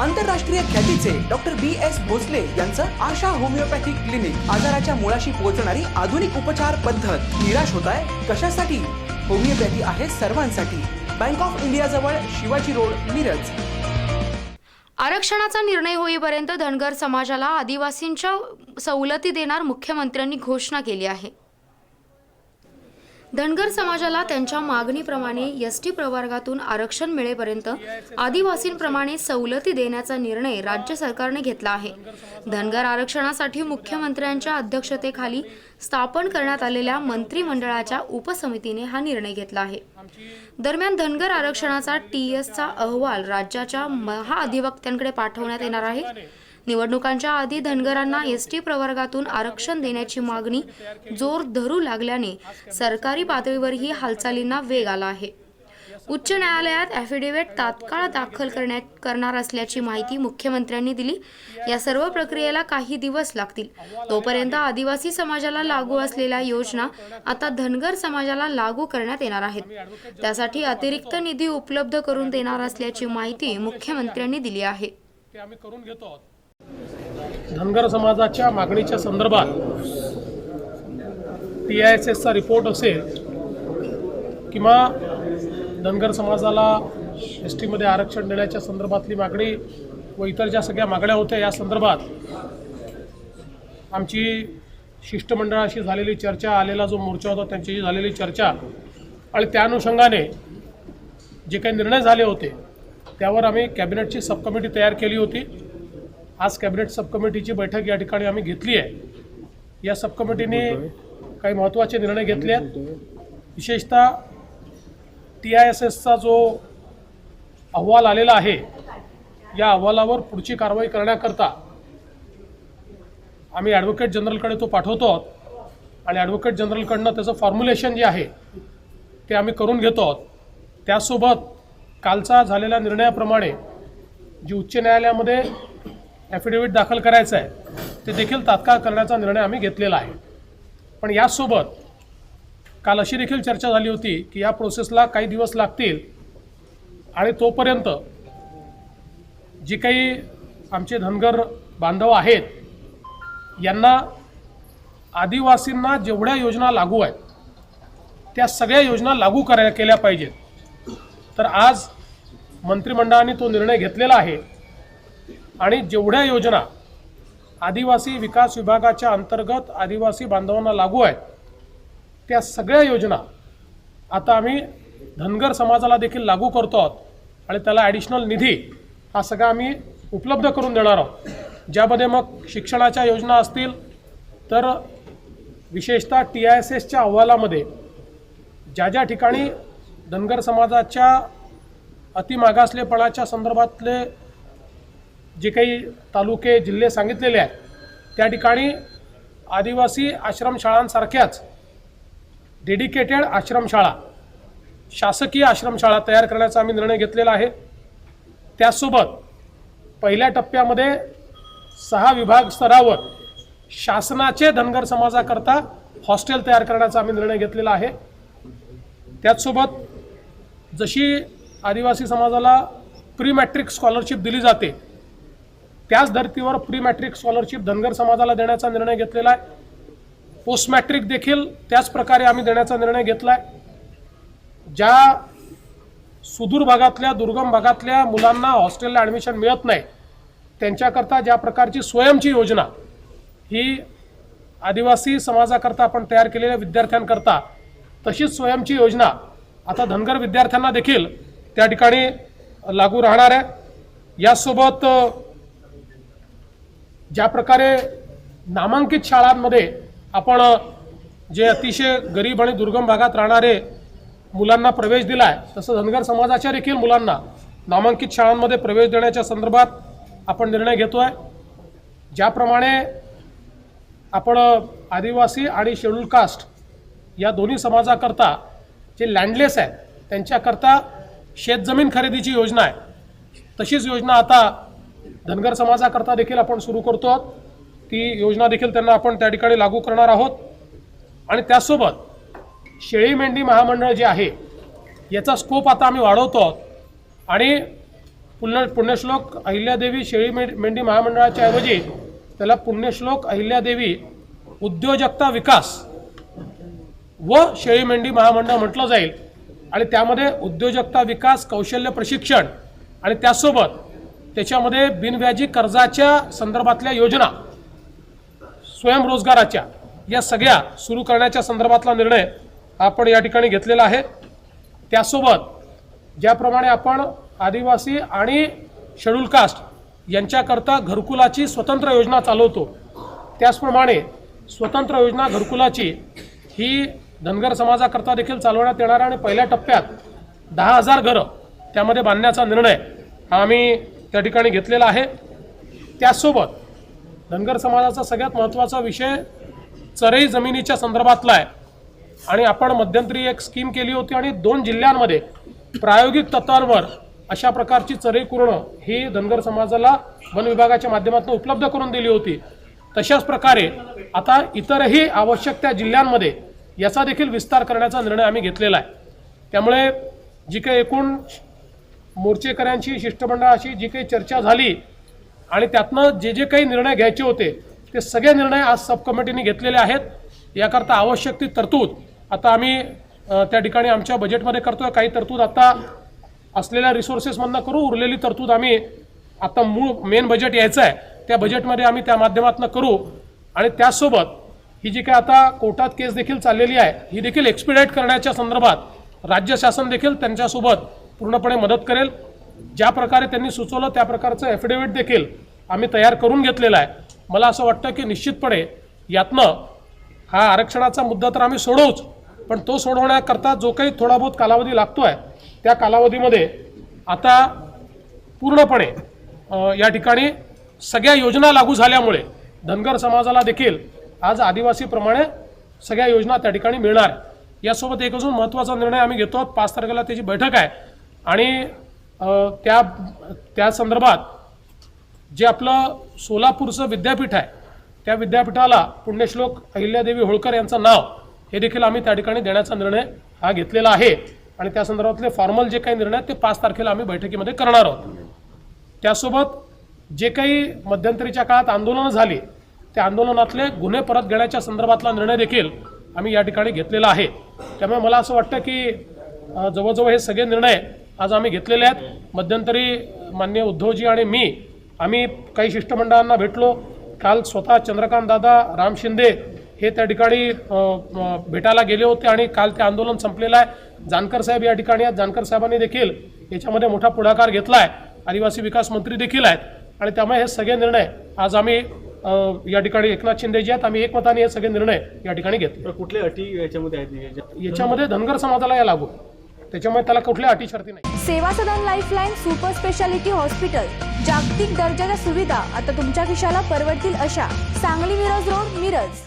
आंतरराष्ट्रीय ख्यातीचे doctor B S Bhosale यांचं आशा होमिओपॅथिक क्लिनिक आजाराच्या मुळाशी पोहोचणारी आधुनिक उपचार पद्धत. निराश होत आहे कशासाठी? होमिओपॅथी आहे सर्वांसाठी. बँक ऑफ इंडिया जवळ शिवाजी रोड मिरज. आरक्षणाचा निर्णय होईपर्यंत धनगर समाजाला आदिवासींच्या सवलती देणार मुख्यमंत्र्यांनी घोषणा केली आहे. धनगर समाजाला त्यांच्या मागणीप्रमाणे एस टी प्रवर्गातून आरक्षण मिळेपर्यंत आदिवासींप्रमाणे सवलती देण्याचा निर्णय राज्य सरकारने घेतला आहे. धनगर आरक्षणासाठी मुख्यमंत्र्यांच्या अध्यक्षतेखाली स्थापन करण्यात आलेल्या मंत्रिमंडळाच्या उपसमितीने हा निर्णय घेतला आहे. दरम्यान धनगर आरक्षणाचा टी एसचा अहवाल राज्याच्या महाअधिवक्त्यांकडे पाठवण्यात येणार आहे. निवडणुकांच्या आधी धनगरांना एस टी प्रवर्गातून आरक्षण देण्याची मागणी जोर धरू लागल्याने सरकारी पातळीवरही हालचालींना वेग आला आहे. उच्च न्यायालयात ॲफिडेव्हिट तात्काळ दाखल करण्यात करणार असल्याची माहिती मुख्यमंत्र्यांनी दिली. या सर्व प्रक्रियेला काही दिवस लागतील. तोपर्यंत आदिवासी समाजाला लागू असलेल्या योजना आता धनगर समाजाला लागू करण्यात येणार आहेत. त्यासाठी अतिरिक्त निधी उपलब्ध करून देणार असल्याची माहिती मुख्यमंत्र्यांनी दिली आहे ते आम्ही करून घेतो आहोत धनगर समाजाच्या मागणीच्या संदर्भात टी आय एस एसचा रिपोर्ट असेल किंवा धनगर समाजाला एस टीमध्ये आरक्षण देण्याच्या संदर्भातली मागणी व इतर ज्या सगळ्या मागण्या होत्या या संदर्भात आमची शिष्टमंडळाशी झालेली चर्चा आलेला जो मोर्चा होता त्यांच्याशी झालेली चर्चा आणि त्या अनुषंगाने जे काही निर्णय झाले होते त्यावर आम्ही कॅबिनेटची सब कमिटी तयार केली होती. आज कॅबिनेट सब कमिटीची बैठक या ठिकाणी आम्ही घेतली आहे. या सब कमिटीने काही महत्त्वाचे निर्णय घेतले आहेत. विशेषतः टी आय एस एसचा जो अहवाल आलेला आहे या अहवालावर पुढची कारवाई करण्याकरता आम्ही ॲडव्होकेट जनरलकडे तो पाठवतो आहोत. आणि ॲडव्होकेट जनरलकडनं त्याचं फॉर्म्युलेशन जे आहे ते आम्ही करून घेतो आहोत. त्यासोबत कालचा झालेल्या निर्णयाप्रमाणे जी उच्च न्यायालयामध्ये ॲफिडेव्हिट दाखल करायचं आहे ते देखील तात्काळ करण्याचा निर्णय आम्ही घेतलेला आहे. पण यासोबत काल अशी देखील चर्चा झाली होती की या प्रोसेसला काही दिवस लागतील आणि तोपर्यंत जी काही आमचे धनगर बांधव आहेत यांना आदिवासींना जेवढ्या योजना लागू आहेत त्या सगळ्या योजना लागू करा केल्या पाहिजेत. तर आज मंत्रिमंडळाने तो निर्णय घेतलेला आहे. आणि जेवढ्या योजना आदिवासी विकास विभागाच्या अंतर्गत आदिवासी बांधवांना लागू आहेत त्या सगळ्या योजना आता आम्ही धनगर समाजाला देखील लागू करतो आहोत आणि त्याला ॲडिशनल निधी हा सगळा आम्ही उपलब्ध करून देणार आहोत. ज्यामध्ये मग शिक्षणाच्या योजना असतील तर विशेषतः टी आय एस एसच्या अहवालामध्ये ज्या ज्या ठिकाणी धनगर समाजाच्या अतिमागासलेपणाच्या संदर्भातले जे काही तालुके जिल्हे सांगितलेले आहेत त्या ठिकाणी आदिवासी आश्रमशाळांसारख्याच डेडिकेटेड आश्रमशाळा शासकीय आश्रमशाळा तयार करण्याचा आम्ही निर्णय घेतलेला आहे. त्याचसोबत पहिल्या टप्प्यामध्ये सहा विभाग स्तरावर शासनाचे धनगर समाजाकरता हॉस्टेल तयार करण्याचा आम्ही निर्णय घेतलेला आहे. त्याचसोबत जशी आदिवासी समाजाला प्री मॅट्रिक स्कॉलरशिप दिली जाते त्याच धर्तीवर प्री मॅट्रिक स्कॉलरशिप धनगर समाजाला देण्याचा निर्णय घेतलेला आहे पोस्ट मॅट्रिक देखील त्याच प्रकारे आम्ही देण्याचा निर्णय घेतला आहे ज्या सुदूर भागातल्या दुर्गम भागातल्या मुलांना हॉस्टेलला ॲडमिशन मिळत नाही त्यांच्याकरता ज्या प्रकारची स्वयंची योजना ही आदिवासी समाजाकरता आपण तयार केलेल्या विद्यार्थ्यांकरता तशीच स्वयंची योजना आता धनगर विद्यार्थ्यांना देखील त्या ठिकाणी लागू राहणार आहे. यासोबत ज्या प्रकारे नामांकित शाळांमध्ये आपण जे अतिशय गरीब आणि दुर्गम भागात राहणारे मुलांना प्रवेश दिला आहे तसं धनगर समाजाच्या देखील मुलांना नामांकित शाळांमध्ये प्रवेश देण्याच्या संदर्भात आपण निर्णय घेतो आहे ज्याप्रमाणे आपण आदिवासी आणि शेड्यूल कास्ट या दोन्ही समाजाकरता जे लँडलेस आहेत त्यांच्याकरता शेतजमीन खरेदीची योजना आहे. तशीच योजना आता धनगर समाजाकरता देखील आपण सुरू करतो आहोत. ती योजना देखील त्यांना आपण त्या ठिकाणी लागू करणार आहोत. आणि त्यासोबत शेळी मेंढी महामंडळ जे आहे याचा स्कोप आता आम्ही वाढवतो आहोत. आणि पुण्य पुण्यश्लोक अहिल्यादेवी शेळी मेंढी महामंडळाच्या ऐवजी त्याला पुण्यश्लोक अहिल्यादेवी उद्योजकता विकास व शेळी मेंढी महामंडळ म्हटलं जाईल. आणि त्यामध्ये उद्योजकता विकास कौशल्य प्रशिक्षण आणि त्यासोबत त्याच्यामध्ये बिनव्याजी कर्जाच्या संदर्भातल्या योजना स्वयंरोजगाराच्या या सगळ्या सुरू करण्याच्या संदर्भातला निर्णय आपण या ठिकाणी घेतलेला आहे. त्यासोबत ज्याप्रमाणे आपण आदिवासी आणि शेड्यूल कास्ट यांच्याकरता घरकुलाची स्वतंत्र योजना चालवतो त्याचप्रमाणे स्वतंत्र योजना घरकुलाची ही धनगर समाजाकरता देखील चालवण्यात येणार आणि पहिल्या टप्प्यात दहा हजार घरं त्यामध्ये बांधण्याचा निर्णय आम्ही त्या ठिकाणी घेतलेला आहे. त्याचसोबत धनगर समाजाचा सगळ्यात महत्त्वाचा विषय चरई जमिनीच्या संदर्भातला आहे. आणि आपण मध्यंतरी एक स्कीम केली होती आणि दोन जिल्ह्यांमध्ये प्रायोगिक तत्वांवर अशा प्रकारची चरई कुरणं ही धनगर समाजाला वन विभागाच्या माध्यमातून उपलब्ध करून दिली होती. तशाच प्रकारे आता इतरही आवश्यक त्या जिल्ह्यांमध्ये याचा देखील विस्तार करण्याचा निर्णय आम्ही घेतलेला आहे. त्यामुळे जी काही एकूण मोर्चेकऱ्यांची शिष्टमंडळाशी जी काही चर्चा झाली आणि त्यातनं जे जे काही निर्णय घ्यायचे होते ते सगळे निर्णय आज सब कमिटीने घेतलेले आहेत. याकरता आवश्यक ती तरतूद. आता आम्ही त्या ठिकाणी आमच्या बजेटमध्ये करतोय. काही तरतूद आता असलेल्या रिसोर्सेसमधनं करू. उरलेली तरतूद आम्ही आता मूळ मेन बजेट यायचं आहे. त्या बजेटमध्ये आम्ही त्या माध्यमातून करू. आणि त्याचसोबत ही जी काय आता कोर्टात केस देखील चाललेली आहे ही देखील एक्सपिडाईट करण्याच्या संदर्भात राज्य शासन देखील त्यांच्यासोबत पूर्णपणे मदत करेल. ज्या प्रकारे त्यांनी सुचवलं त्या प्रकारचं ॲफिडेव्हिट देखील आम्ही तयार करून घेतलेला आहे. मला असं वाटतं की निश्चितपणे यातनं हा आरक्षणाचा मुद्दा तर आम्ही सोडवूच पण तो सोडवण्याकरता जो काही थोडा बहुत कालावधी लागतो आहे त्या कालावधीमध्ये आता पूर्णपणे या ठिकाणी सगळ्या योजना लागू झाल्यामुळे धनगर समाजाला देखील आज आदिवासीप्रमाणे सगळ्या योजना त्या ठिकाणी मिळणार. यासोबत एक अजून महत्त्वाचा निर्णय आम्ही घेतो. आहोत पाच तारखेला त्याची बैठक आहे. आणि त्या त्या संदर्भात जे आपलं सोलापूरचं विद्यापीठ आहे त्या विद्यापीठाला पुण्यश्लोक अहिल्यादेवी होळकर यांचं नाव हे देखील आम्ही त्या ठिकाणी देण्याचा निर्णय हा घेतलेला आहे. आणि त्या संदर्भातले फॉर्मल जे काही निर्णय ते पाच तारखेला आम्ही बैठकीमध्ये करणार आहोत. त्यासोबत जे काही मध्यंतरीच्या काळात आंदोलनं झाली त्या आंदोलनातले गुन्हे परत घेण्याच्या संदर्भातला निर्णय देखील आम्ही या ठिकाणी घेतलेला आहे. त्यामुळे मला असं वाटतं की जवळजवळ हे सगळे निर्णय आज आम्ही घेतलेले आहेत. मध्यंतरी मान्य उद्धवजी आणि मी आम्ही काही शिष्टमंडळांना भेटलो. काल स्वतः चंद्रकांत दादा राम शिंदे हे त्या ठिकाणी भेटायला गेले होते आणि काल ते आंदोलन संपलेलं आहे. जानकर साहेब या ठिकाणी आहेत. जानकर साहेबांनी देखील याच्यामध्ये मोठा पुढाकार घेतला आहे आदिवासी विकास मंत्री देखील आहेत. आणि त्यामुळे हे सगळे निर्णय आज आम्ही या ठिकाणी एकनाथ शिंदे जे आहेत आम्ही एकमताने हे सगळे निर्णय या ठिकाणी घेतले. तर कुठल्या अटी याच्यामध्ये आहेत? याच्यामध्ये धनगर समाजाला या लागू. त्याच्यामुळे त्याला कुठल्या अटी शर्ती नाही. Seva Sadan lifeline super speciality hospital. जागतिक दर्जाच्या सुविधा आता तुमच्या खिशाला परवडतील अशा सांगली मिरज रोड मिरज.